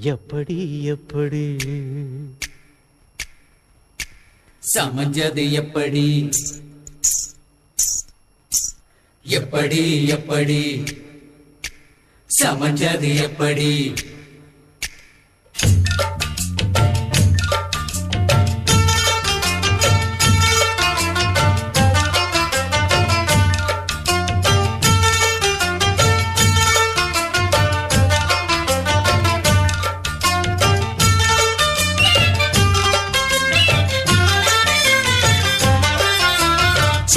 எப்படி எப்படி? சமஞ்சது எப்படி? எப்படி எப்படி? சமஞ்சது எப்படி?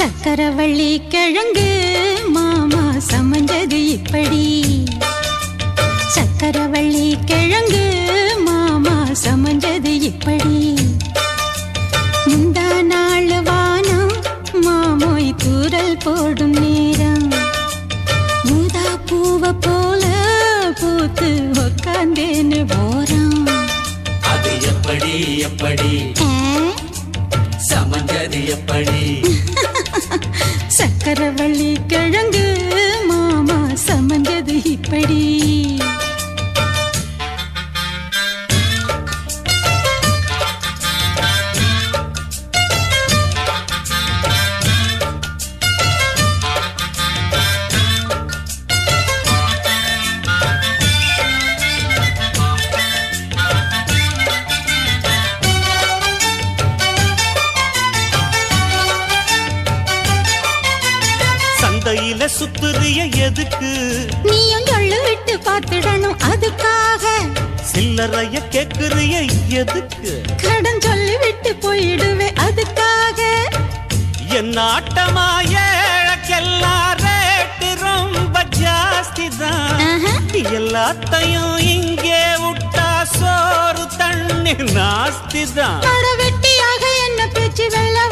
சக்கரவள்ளி கிழங்கு மாமா சமைஞ்சது இப்படி. சக்கரவள்ளி கிழங்கு மாமா சமைஞ்சது இப்படி. முந்தா நாள் வானம் மாமோய் தூரல் போடும் நேரம். மூதா பூவை போல பூத்து உக்காந்தேன்னு போறான் அது எப்படி எப்படி? சக்கரவள்ளி கிழங்கு சுத்துறிய எதுக்கு? நீயும் சொல்லு விட்டு பார்த்துடணும் அதுக்காக. சில்லறைய கேக்குறிய எதுக்கு? கடன் சொல்லி விட்டு போயிடுவே அதுக்காக. என் ஆட்டமா ஏழக்கெல்லாம் ரேட்டு ரொம்ப ஜாஸ்தி தான். எல்லாத்தையும் இங்கே விட்டா சோறு தண்ணி நாஸ்தி தான் வெட்டியாக என்ன பேச்சு வெள்ளவாசி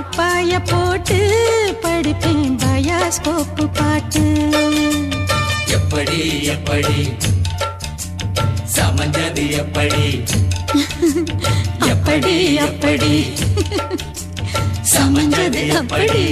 பாய போட்டு படிப்பேன் பயாஸ்கோப்பு பாட்டு. எப்படி எப்படி? சமஞ்சது எப்படி? அப்படி அப்படி. சமஞ்சது அப்படி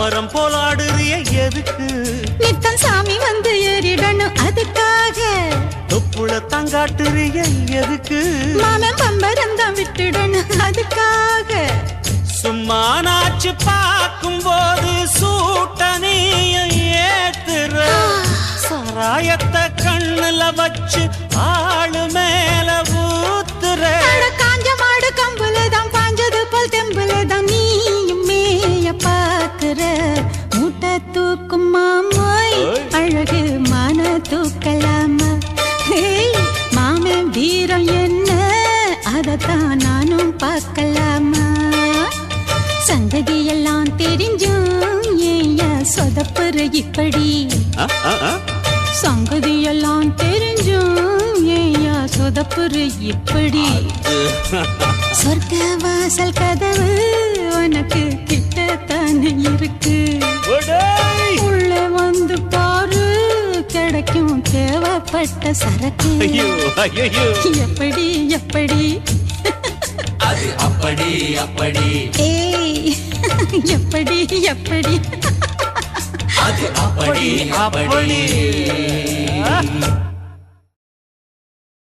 சப்பரம் போலாடுறிய எதுக்கு? நித்தம் சாமி வந்து ஏறிடணும் அதுக்காக. தொப்புள தங்காட்டுறிய எதுக்கு? மாமன் பம்பரம் தான் விட்டுடணும் அதுக்காக. சும்மா நாச்சு பார்க்கும் போது சூட்டனையும் ஏத்துற. சாராயத்தை கண்ணுல வச்சு ஆளு பார்க்கலாமா? சங்கதி எல்லாம் தெரிஞ்சும் ஏன் சொதப்புற இப்படி. ஆ, ஆ, ஆ. சங்கதி எல்லாம் தெரிஞ்சும் ஏயா சொதப்புற இப்படி. சொர்க்க வாசல் கதவு உனக்கு கிட்டத்தானே இருக்கு! உள்ள வந்து பாரு கிடைக்கும் தேவைப்பட்ட சரக்கு. எப்படி எப்படி? அது அப்படி அப்படி. ஏய் எப்படி எப்படி? அது அப்படி அப்படி.